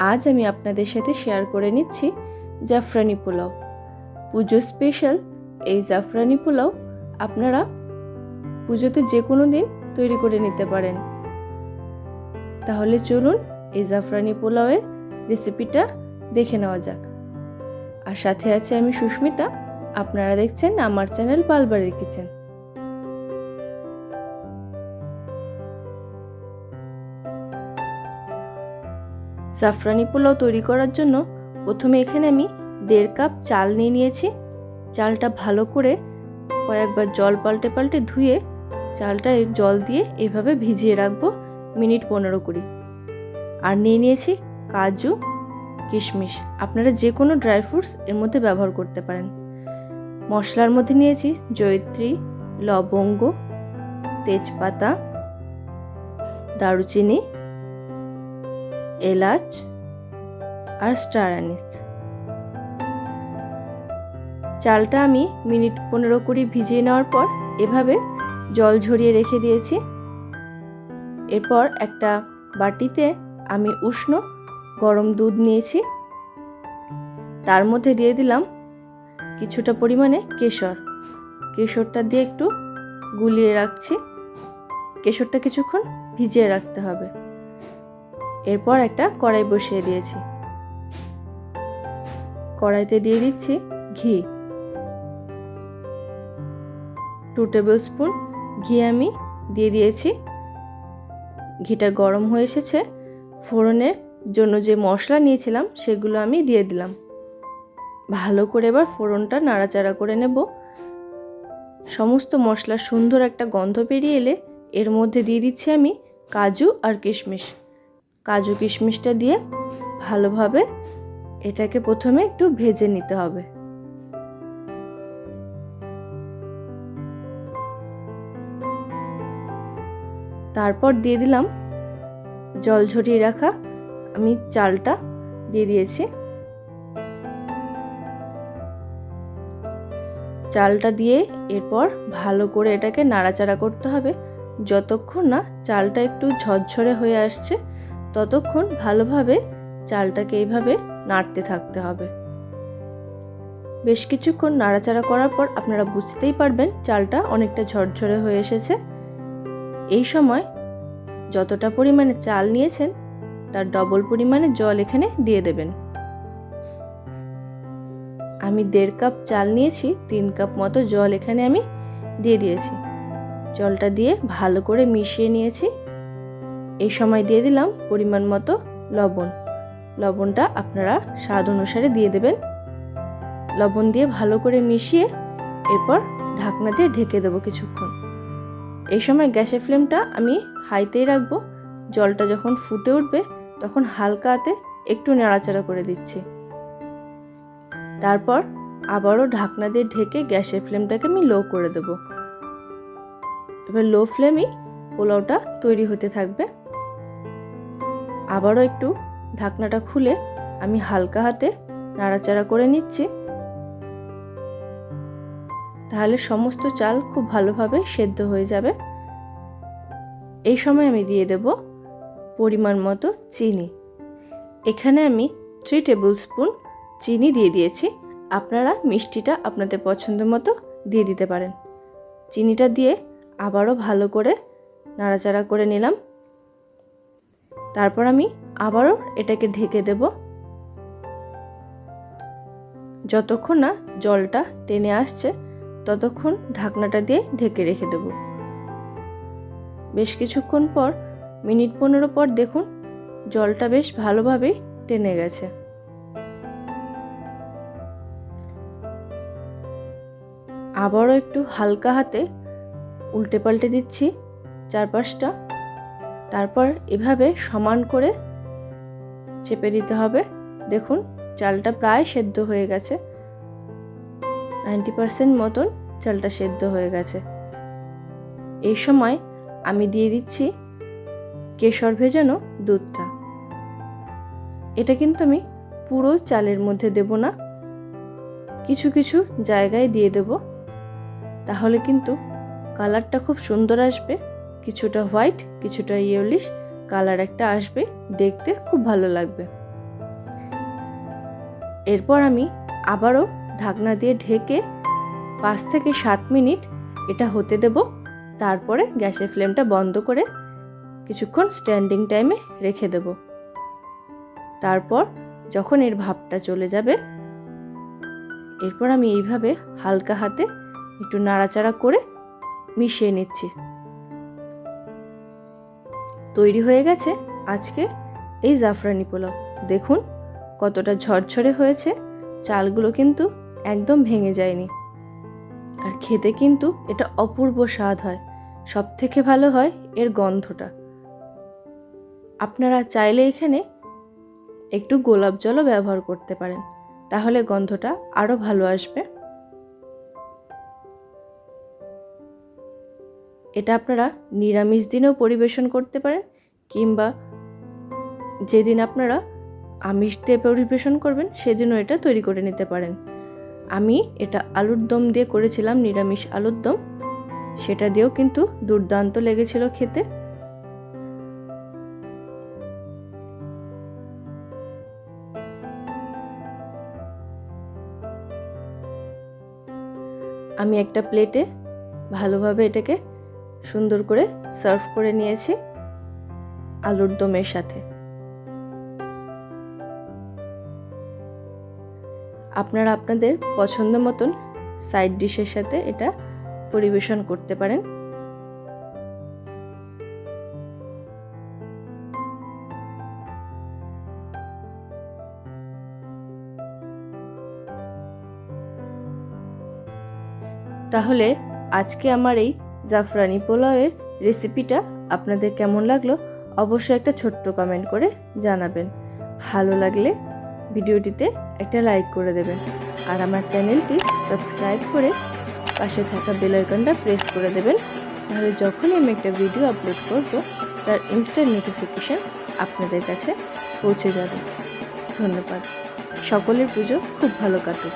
আজ আমি আপনাদের সাথে শেয়ার করে নিচ্ছি জাফরানি পোলাও। পুজো স্পেশাল এই জাফরানি পোলাও আপনারা পুজোতে যে কোনো দিন তৈরি করে নিতে পারেন। তাহলে চলুন এই জাফরানি পোলাওয়ের রেসিপিটা দেখে নেওয়া যাক। আর সাথে আছে আমি সুস্মিতা, আপনারা দেখছেন আমার চ্যানেল পালবাড়ির কিচেন জাফরানি পোলাও তৈরি করার জন্য প্রথমে এখানে আমি দেড় কাপ চাল নিয়ে নিয়েছি। চালটা ভালো করে কয়েকবার জল পাল্টে পাল্টে ধুয়ে চালটা জল দিয়ে এভাবে ভিজিয়ে রাখব মিনিট পনেরো কুড়ি। আর নিয়ে নিয়েছি কাজু, কিশমিশ। আপনারা যে কোনো ড্রাই ফ্রুটস এর মধ্যে ব্যবহার করতে পারেন। মশলার মধ্যে নিয়েছি জয়িত্রী, লবঙ্গ, তেজপাতা, দারুচিনি এলাচ আর স্টার আনিস চালটা আমি মিনিট পনেরো কুড়ি ভিজিয়ে নেওয়ার পর এভাবে জল ঝরিয়ে রেখে দিয়েছি। এরপর একটা বাটিতে আমি উষ্ণ গরম দুধ নিয়েছি। তার মধ্যে দিয়ে দিলাম কিছুটা পরিমাণে কেশর। কেশরটা দিয়ে একটু গুলিয়ে রাখছি। কেশরটা কিছুক্ষণ ভিজিয়ে রাখতে হবে। এরপর একটা কড়াই বসিয়ে দিয়েছি। কড়াইতে দিয়ে দিচ্ছি ঘি। টু টেবিল স্পুন ঘি আমি দিয়ে দিয়েছি। ঘিটা গরম হয়ে এসেছে। ফোড়নের জন্য যে মশলা নিয়েছিলাম, সেগুলো আমি দিয়ে দিলাম। ভালো করে এবার ফোড়নটা নাড়াচাড়া করে নেব। সমস্ত মশলা সুন্দর একটা গন্ধ বেরিয়ে এলে এর মধ্যে দিয়ে দিচ্ছি আমি কাজু আর কিশমিশ। কাজু কিশমিশটা দিয়ে ভালোভাবে এটাকে প্রথমে একটু ভেজে নিতে হবে। তারপর দিয়ে দিলাম জল ঝরিয়ে রাখা আমি চালটা দিয়ে দিয়েছি। চালটা দিয়ে এরপর ভালো করে এটাকে নাড়াচাড়া করতে হবে। যতক্ষণ না চালটা একটু ঝরঝরে হয়ে আসছে ততক্ষণ ভালোভাবে চালটাকে এইভাবে নাড়তে থাকতে হবে। বেশ কিছুক্ষণ নাড়াচাড়া করার পর আপনারা বুঝতেই পারবেন চালটা অনেকটা ঝরঝরে হয়ে এসেছে। এই সময় যতটা পরিমাণে চাল নিয়েছেন, তার ডবল পরিমাণে জল এখানে দিয়ে দেবেন। আমি দেড় কাপ চাল নিয়েছি, তিন কাপ মতো জল এখানে আমি দিয়ে দিয়েছি। জলটা দিয়ে ভালো করে মিশিয়ে নিয়েছি। এই সময় দিয়ে দিলাম পরিমাণ মতো লবণ। লবণটা আপনারা স্বাদ অনুসারে দিয়ে দেবেন। লবণ দিয়ে ভালো করে মিশিয়ে এরপর ঢাকনা দিয়ে ঢেকে দেবো কিছুক্ষণ। এই সময় গ্যাসের ফ্লেমটা আমি হাইতেই রাখব। জলটা যখন ফুটে উঠবে তখন হালকা হাতে একটু নাড়াচাড়া করে দিচ্ছি। তারপর আবারও ঢাকনা দিয়ে ঢেকে গ্যাসের ফ্লেমটাকে আমি লো করে দেব। এবার লো ফ্লেমেই পোলাওটা তৈরি হতে থাকবে। আবারও একটু ঢাকনাটা খুলে আমি হালকা হাতে নাড়াচাড়া করে নিচ্ছি। তাহলে সমস্ত চাল খুব ভালোভাবে সেদ্ধ হয়ে যাবে। এই সময় আমি দিয়ে দেব পরিমাণ মতো চিনি। এখানে আমি থ্রি টেবিল স্পুন চিনি দিয়ে দিয়েছি। আপনারা মিষ্টিটা আপনাদের পছন্দ মতো দিয়ে দিতে পারেন। চিনিটা দিয়ে আবারও ভালো করে নাড়াচাড়া করে নিলাম। তারপর আমি আবারও এটাকে ঢেকে দেব। যতক্ষণ না জলটা টেনে আসছে, ততক্ষণ ঢাকনাটা দিয়ে ঢেকে রেখে দেব। বেশ কিছুক্ষণ পর, মিনিট পনেরো পর দেখুন, জলটা বেশ ভালোভাবেই টেনে গেছে। আবারও একটু হালকা হাতে উল্টে পাল্টে দিচ্ছি, চারপাশটা তারপর এভাবে সমান করে চেপে দিতে হবে। দেখুন, চালটা প্রায় সেদ্ধ হয়ে গেছে। নাইনটি পারসেন্ট মতন চালটা সেদ্ধ হয়ে গেছে। এই সময় আমি দিয়ে দিচ্ছি কেশর ভেজানো দুধটা। এটা কিন্তু আমি পুরো চালের মধ্যে দেব না। কিছু কিছু জায়গায় দিয়ে দেব। তাহলে কিন্তু কালারটা খুব সুন্দর আসবে। কিছুটা হোয়াইট, কিছুটা ইয়েলিশ কালার একটা আসবে, দেখতে খুব ভালো লাগবে। এরপর আমি আবারও ঢাকনা দিয়ে ঢেকে পাঁচ থেকে সাত মিনিট এটা হতে দেব। তারপরে গ্যাসের ফ্লেমটা বন্ধ করে কিছুক্ষণ স্ট্যান্ডিং টাইমে রেখে দেব। তারপর যখন এর ভাবটা চলে যাবে, এরপর আমি এইভাবে হালকা হাতে একটু নাড়াচাড়া করে মিশিয়ে নিচ্ছি। তৈরি হয়ে গেছে আজকে এই জাফরানি পোলাও। দেখুন কতটা ঝরঝরে হয়েছে, চালগুলো কিন্তু একদম ভেঙে যায়নি। আর খেতে কিন্তু এটা অপূর্ব স্বাদ হয় সব থেকে ভালো হয় এর গন্ধটা। আপনারা চাইলে এখানে একটু গোলাপ জলও ব্যবহার করতে পারেন, তাহলে গন্ধটা আরও ভালো আসবে। এটা আপনারা নিরামিষ দিনেও পরিবেশন করতে পারেন, কিংবা যেদিন আপনারা আমিষ দিয়ে পরিবেশন করবেন, সেদিনও এটা তৈরি করে নিতে পারেন। আমি এটা আলুর দম দিয়ে করেছিলাম, নিরামিষ আলুর দম। সেটা দিয়েও কিন্তু দুর্দান্ত লেগেছিল খেতে। আমি একটা প্লেটে ভালোভাবে এটাকে সুন্দর করে সার্ভ করে নিয়েছি আলুর দমের সাথে। আপনারা আপনাদের পছন্দ মতন সাইড ডিশের সাথে এটা পরিবেশন করতে পারেন। তাহলে আজকে আমার এই জাফরানি পোলাওয়ের রেসিপিটা আপনাদের কেমন লাগল অবশ্যই একটা ছোট্ট কমেন্ট করে জানাবেন। ভালো লাগলে ভিডিওটিতে একটা লাইক করে দেবেন। আর আমার চ্যানেলটি সাবস্ক্রাইব করে পাশে থাকা বেল আইকনটা প্রেস করে দেবেন। তাহলে যখনই আমি একটা ভিডিও আপলোড করব, তার ইনস্ট্যান্ট নোটিফিকেশান আপনাদের কাছে পৌঁছে যাবে। ধন্যবাদ। সকলের পুজো খুব ভালো কাটুক।